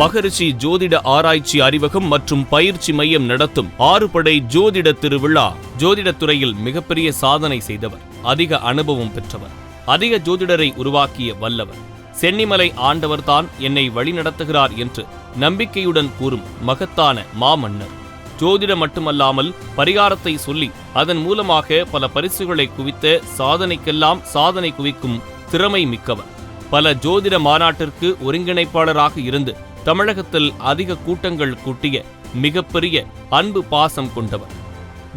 மகரிஷி ஜோதிட ஆராய்ச்சி அறிவகம் மற்றும் பயிற்சி மையம் நடத்தும் ஆறுபடை ஜோதிட திருவிழா ஜோதிடத் துறையில் மிகப்பெரிய சாதனை செய்தவர் அதிக அனுபவம் பெற்றவர் அதிக ஜோதிடரை உருவாக்கிய வல்லவர். சென்னிமலை ஆண்டவர்தான் என்னை வழிநடத்துகிறார் என்று நம்பிக்கையுடன் கூறும் மகத்தான மாமன்னர். ஜோதிடம் மட்டுமல்லாமல் பரிகாரத்தை சொல்லி அதன் மூலமாக பல பரிசுகளை குவித்த சாதனைக்கெல்லாம் சாதனை குவிக்கும் திறமை மிக்கவர். பல ஜோதிட மாநாட்டிற்கு ஒருங்கிணைப்பாளராக இருந்து தமிழகத்தில் அதிக கூட்டங்கள் கூட்டிய மிகப்பெரிய அன்பு பாசம் கொண்டவர்.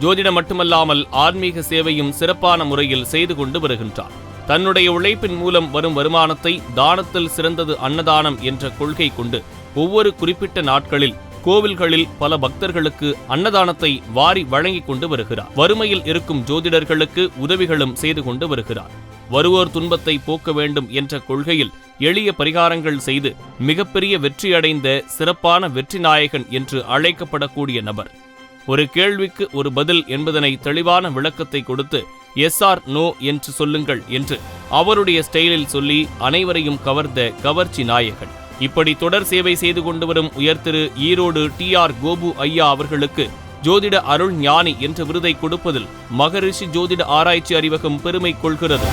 ஜோதிடம் மட்டுமல்லாமல் ஆன்மீக சேவையும் சிறப்பான முறையில் செய்து கொண்டு வருகின்றார். தன்னுடைய உழைப்பின் மூலம் வரும் வருமானத்தை தானத்தில் சிறந்தது அன்னதானம் என்ற கொள்கை கொண்டு ஒவ்வொரு குறிப்பிட்ட நாட்களில் கோவில்களில் பல பக்தர்களுக்கு அன்னதானத்தை வாரி வழங்கிக் கொண்டு வருகிறார். வறுமையில் இருக்கும் ஜோதிடர்களுக்கு உதவிகளும் செய்து கொண்டு வருகிறார். வருவோர் துன்பத்தை போக்க வேண்டும் என்ற கொள்கையில் எளிய பரிகாரங்கள் செய்து மிகப்பெரிய வெற்றியடைந்த சிறப்பான வெற்றி நாயகன் என்று அழைக்கப்படக்கூடிய நபர். ஒரு கேள்விக்கு ஒரு பதில் என்பதனை தெளிவான விளக்கத்தை கொடுத்து எஸ் ஆர் நோ என்று சொல்லுங்கள் என்று அவருடைய ஸ்டைலில் சொல்லி அனைவரையும் கவர்ந்த கவர்ச்சி நாயகன். இப்படி தொடர் சேவை செய்து கொண்டு வரும் உயர்திரு ஈரோடு டி ஆர் கோபு ஐயா அவர்களுக்கு ஜோதிட அருள் ஞானி என்ற விருதை கொடுப்பதில் மகரிஷி ஜோதிட ஆராய்ச்சி அறிவகம் பெருமை கொள்கிறது.